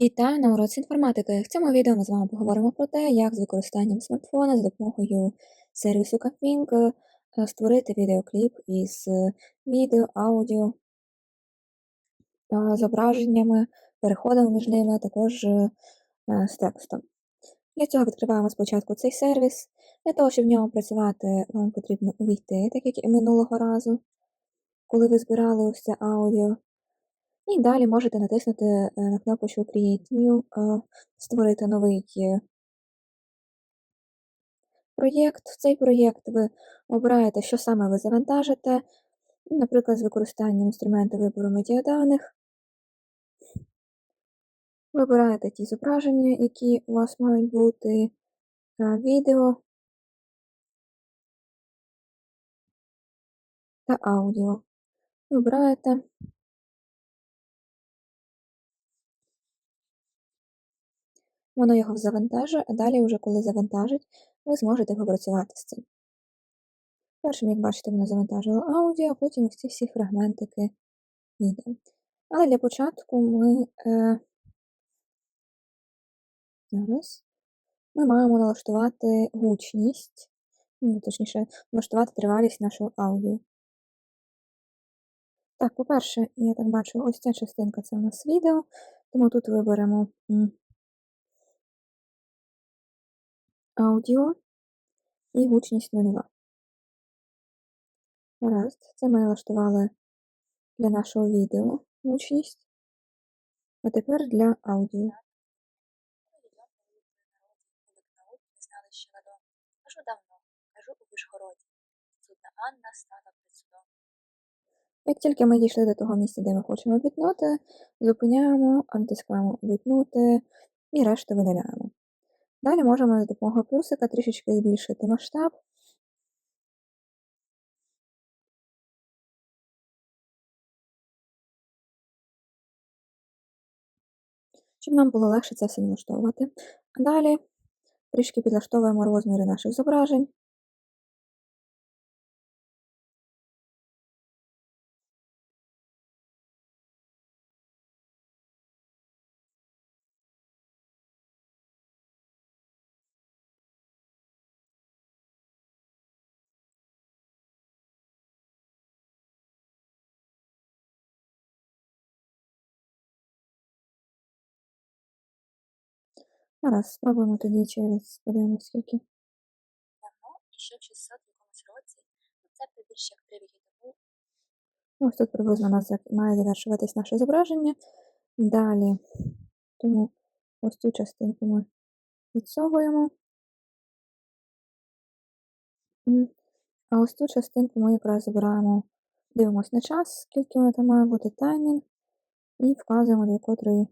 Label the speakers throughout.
Speaker 1: Вітаю на уроці інформатики. В цьому відео ми з вами поговоримо про те, як з використанням смартфона з допомогою сервісу Capwing е, створити відеокліп із е, відео, аудіо, е, зображеннями, переходами між ними, а також з текстом. Для цього відкриваємо спочатку цей сервіс. Для того, щоб в ньому працювати, вам потрібно увійти, так як і минулого разу, коли ви збирали це аудіо. І далі можете натиснути е, на кнопочку Create New, е, створити новий е, проєкт. В цей проєкт ви обираєте, що саме ви завантажите, наприклад, з використанням інструменту вибору медіаданих. Вибираєте ті зображення, які у вас мають бути, відео та аудіо. Вибираєте. Воно його завантажує, а далі, вже коли завантажить, ви зможете попрацювати з цим. Першим, як бачите, воно завантажило аудіо, а потім ось ці всі фрагментики відео. Але для початку ми е, зараз ми маємо налаштувати гучність, ну, точніше, налаштувати тривалість нашого аудіо. Так, по-перше, я так бачу, ось ця частинка це у нас відео, тому тут виберемо аудіо і гучність нульова. Гаразд, це ми налаштували для нашого відео гучність, а тепер для аудіо. Кажу давно, кажу у Вишгороді. Судна Анна стала перед судом. Як тільки ми дійшли до того місця, де ми хочемо обітнути, зупиняємо, натискаємо обітнути і решту видаляємо. Далі можемо за допомогою плюсика трішечки збільшити масштаб. Щоб нам було легше це все налаштовувати. Далі трішки підлаштовуємо розміри наших зображень. Зараз спробуємо тоді через подивимось скільки. Давно, ще в 600 якомусь році, ну, це більше як 3 віки тому. Ось тут приблизно у нас має завершуватись наше зображення. Далі, тому ось цю частинку ми відсовуємо. А ось цю частинку ми якраз забираємо, дивимося на час, скільки воно там має бути таймінг, і вказуємо до котрої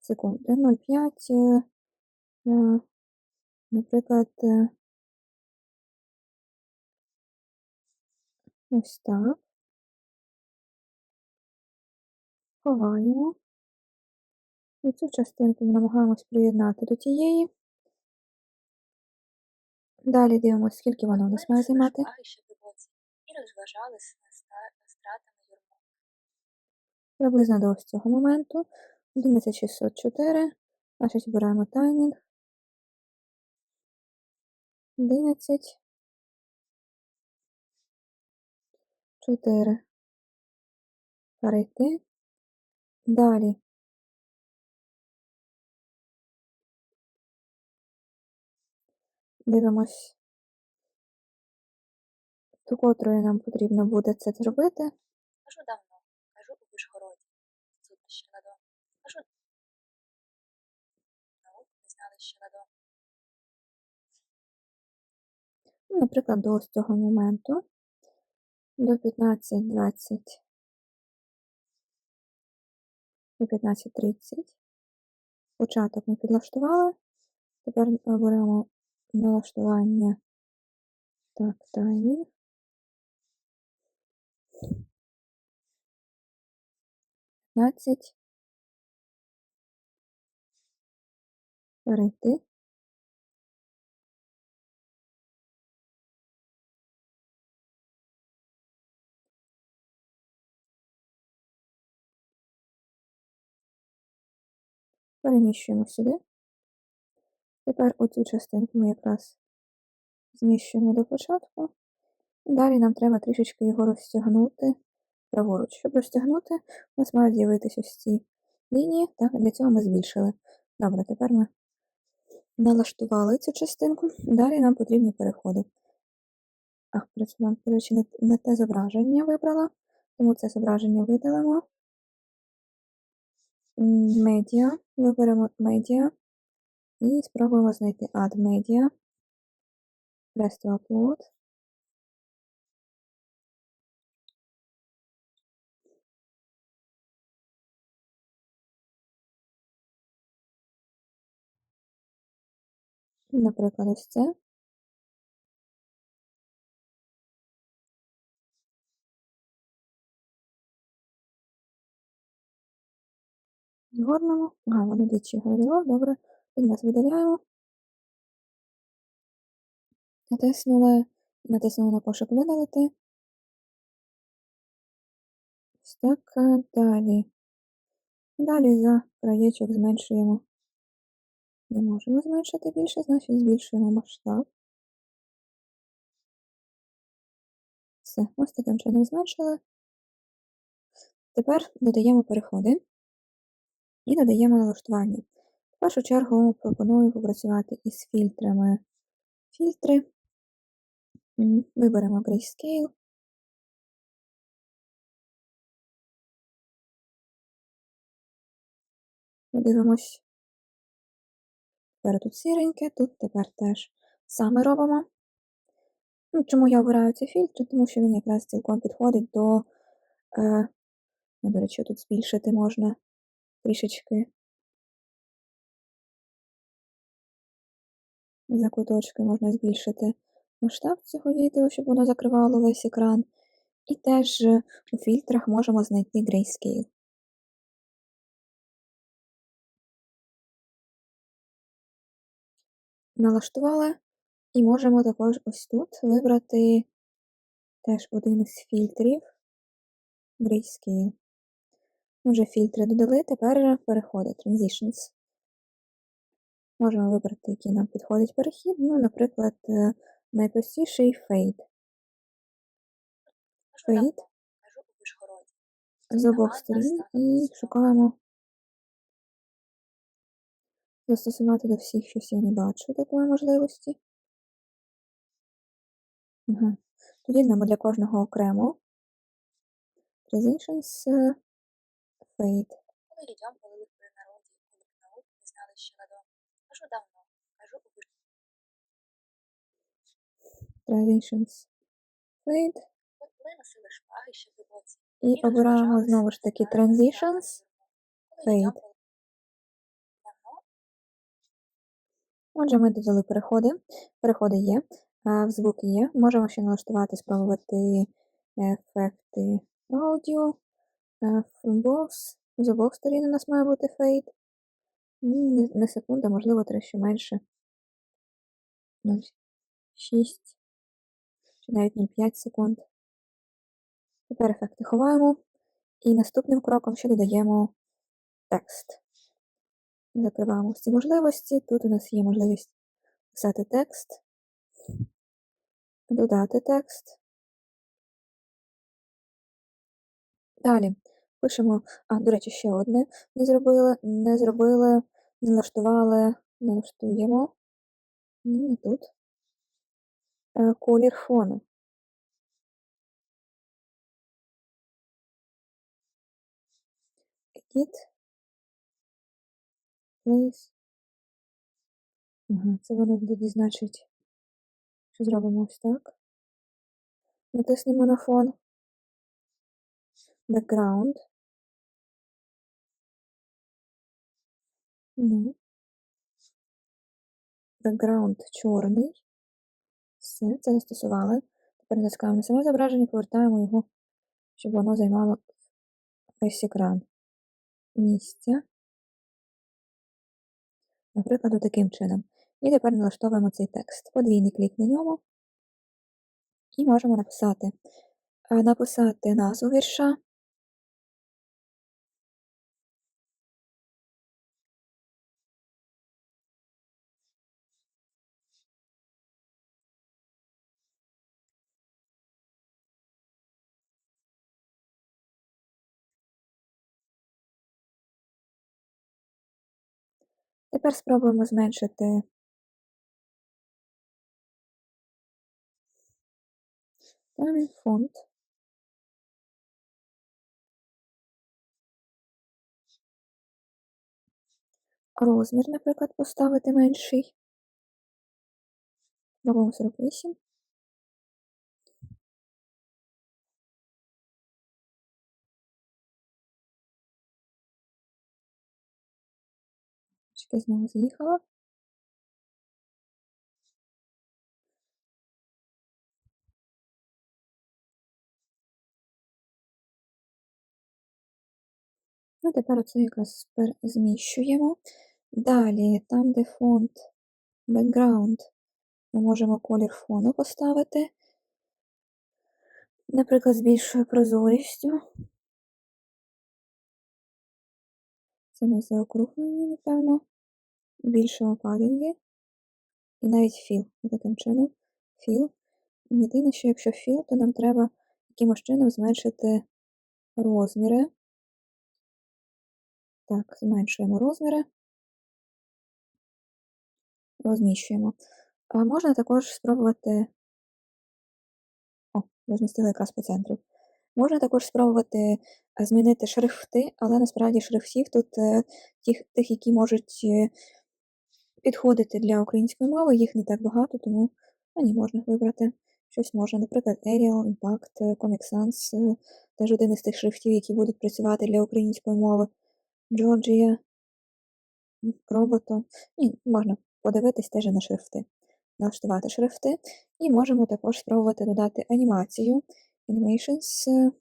Speaker 1: секунди. 0,5 Е, наприклад, е, ось так. Ховаємо. І цю частинку ми намагаємось приєднати до тієї. Далі дивимося, скільки воно у нас має займати. І розважалися стратами юрму. Приблизно до ось цього моменту. 11604. Значить, обираємо таймінг. 11, 4. Перейти. Далі. Дивимось, до котрої нам потрібно буде це зробити. Кажу давно, кажу у Вишгороді. Тут ще на дом. Кажу. Наук не знали ще на дом. Наприклад, до ось цього моменту, до 15.20, до 15.30. Початок ми підлаштували. Тепер оберемо налаштування так, таймінг. Перейти. Переміщуємо сюди. Тепер оцю частинку ми якраз зміщуємо до початку. Далі нам треба трішечки його розтягнути праворуч. Щоб розтягнути, у нас мають з'явитися ось ці лінії, так, для цього ми збільшили. Добре, тепер ми налаштували цю частинку, далі нам потрібні переходи. А, працював, до речі, не те зображення вибрала, тому це зображення видалимо. Медіа, виберемо медіа і спробуємо знайти Add Media. Press to upload. Наприклад, ось це. Згорнемо. Ага, воно двічі говорило. Добре. Нас видаляємо. Натиснули, натиснули на пошук видалити. Ось так, е, далі. Далі за краєчок зменшуємо. Не можемо зменшити більше, значить збільшуємо масштаб. Все, ось таким чином зменшили. Тепер додаємо переходи і додаємо налаштування. В першу чергу пропоную попрацювати із фільтрами. Фільтри. Виберемо Grayscale. Подивимось. Тепер тут сіреньке, тут тепер теж саме робимо. Ну, Чому я обираю цей фільтр? Тому що він якраз цілком підходить до, е, ну, до речі, тут збільшити можна трішечки за куточки можна збільшити масштаб цього відео, щоб воно закривало весь екран. І теж у фільтрах можемо знайти Grayscale. Налаштували, і можемо також ось тут вибрати теж один із фільтрів Grayscale. Ми вже фільтри додали, тепер переходи Transitions. Можемо вибрати, який нам підходить перехід. Ну, наприклад, е, найпростіший Fade. Fade з обох сторін і шукаємо застосувати до всіх щось я не бачу такої можливості. Угу. Тоді йдемо для кожного окремо. Transitions е, Fade.
Speaker 2: Коли людям були при народі, коли б наук не знали ще ладом. Кажу давно, кажу у
Speaker 1: Transitions Fade.
Speaker 2: От коли носили шпаги ще в боці.
Speaker 1: І обираємо знову ж таки Transitions. Fade. Отже, ми додали переходи. Переходи є, в звуки є. Можемо ще налаштувати, спробувати ефекти аудіо, фунбокс. З обох сторін у нас має бути фейд. Не секунда, можливо, трохи менше. 0,6 чи навіть 0,5 секунд. Тепер ефекти ховаємо. І наступним кроком ще додаємо текст. Закриваємо всі можливості. Тут у нас є можливість писати текст, додати текст. Далі пишемо, а, до речі, ще одне не зробили, не зробили, не налаштували, налаштуємо. Ні, не тут. Е, колір фону. Edit. Place. Ага, це воно тоді значить, що зробимо ось так. Натиснемо на фон. Background. Ну. Background чорний. Все, це застосували. Тепер натискаємо на саме зображення, повертаємо його, щоб воно займало весь екран місця. Наприклад, таким чином. І тепер налаштовуємо цей текст. Подвійний клік на ньому. І можемо написати написати назву вірша. Тепер спробуємо зменшити термін фонд. Розмір, наприклад, поставити менший. Робимо 48. Чекай, знову з'їхала. Ну, тепер оце якраз зміщуємо. Далі, там, де фонд background, ми можемо колір фону поставити. Наприклад, з більшою прозорістю. Це ми заокруглені, напевно. Більшому падінгі. І навіть філ. Таким чином. Філ. Єдине, що якщо філ, то нам треба якимось чином зменшити розміри. Так, зменшуємо розміри. Розміщуємо. А можна також спробувати. О, розмістили якраз по центру. Можна також спробувати е, змінити шрифти, але насправді шрифтів тут е, тих, тих, які можуть е, підходити для української мови, їх не так багато, тому ані можна вибрати щось можна. Наприклад, Arial, Impact, Comic Sans, е, теж один із тих шрифтів, які будуть працювати для української мови. Georgia, Roboto. Ні, можна подивитись теж на шрифти, налаштувати шрифти. І можемо також спробувати додати анімацію. Animations. е,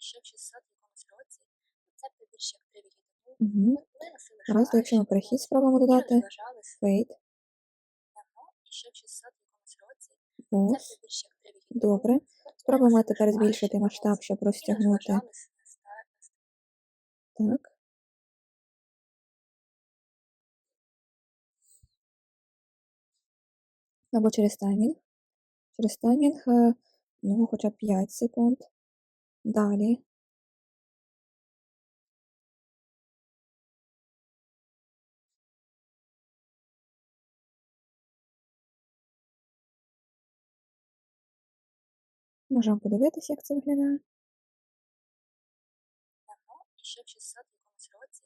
Speaker 2: ще 600 якомусь році, рецепти більш як три віки тому,
Speaker 1: Мгм.
Speaker 2: ми носили
Speaker 1: Гаразд,
Speaker 2: шпаги,
Speaker 1: якщо ми перехід спробуємо додати.
Speaker 2: розважались.
Speaker 1: Fade,
Speaker 2: Давно, і ще в 600 якомусь році,
Speaker 1: Boss.
Speaker 2: рецепти більш як три віки тому,
Speaker 1: Добре. Спробуємо тепер збільшити масштаб, щоб розтягнути. Так. Або через таймінг. Через таймінг, е, ну, хоча б 5 секунд. Далі. Можемо подивитися, як це виглядає.
Speaker 2: Давно, і ще в 600 якомусь році,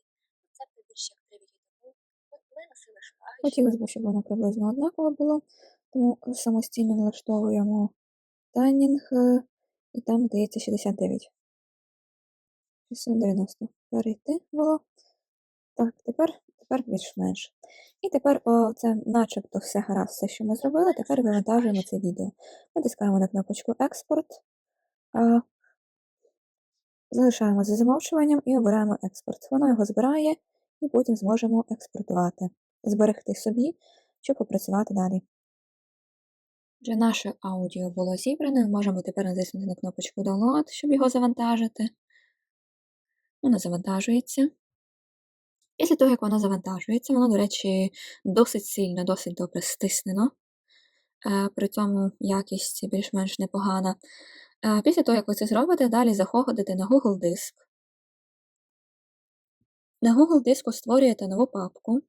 Speaker 2: рецепти більш як три віки тому, ми носили шпаги,
Speaker 1: Хотілося б, щоб воно приблизно однаково було, тому самостійно налаштовуємо таймінг, е, і там, здається, 69. 690. Перейти було. Так, тепер, тепер більш-менш. І тепер о, це начебто все гаразд, все, що ми зробили. Тепер вивантажуємо це відео. Натискаємо на кнопочку Експорт, а, залишаємо за замовчуванням і обираємо експорт. Воно його збирає, і потім зможемо експортувати, зберегти собі, щоб попрацювати далі. Вже наше аудіо було зібране. Можемо тепер натиснути на кнопочку Download, щоб його завантажити. Воно завантажується. Після того, як воно завантажується, воно, до речі, досить сильно, досить добре стиснено. Е, При цьому якість більш-менш непогана. Е, Після того, як ви це зробите, далі заходите на Google Диск. На Google диску створюєте нову папку.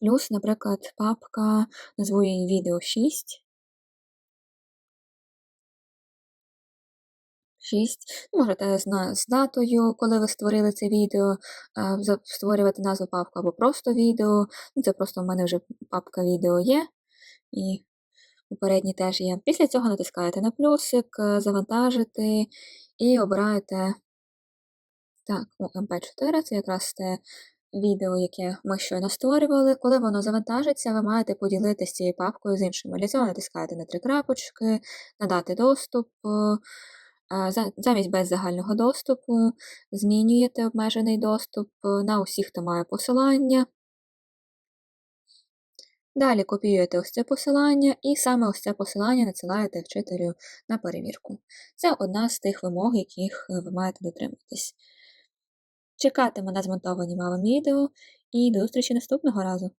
Speaker 1: Плюс, наприклад, папка, назву її відео 6. 6. Можете з, датою, коли ви створили це відео, е, створювати назву папку або просто відео. Ну, Це просто в мене вже папка відео є. І попередні теж є. Після цього натискаєте на плюсик, е, завантажити і обираєте так, ну, MP4 це якраз те відео, яке ми щойно створювали. Коли воно завантажиться, ви маєте поділитися цією папкою з іншими. Для цього натискаєте на три крапочки, надати доступ. Замість без загального доступу змінюєте обмежений доступ е, на усіх, хто має посилання. Далі копіюєте ось це посилання, і саме ось це посилання надсилаєте вчителю на перевірку. Це одна з тих вимог, яких е, ви маєте дотримуватись. Чекатиму на змонтовані вами відео і до зустрічі наступного разу!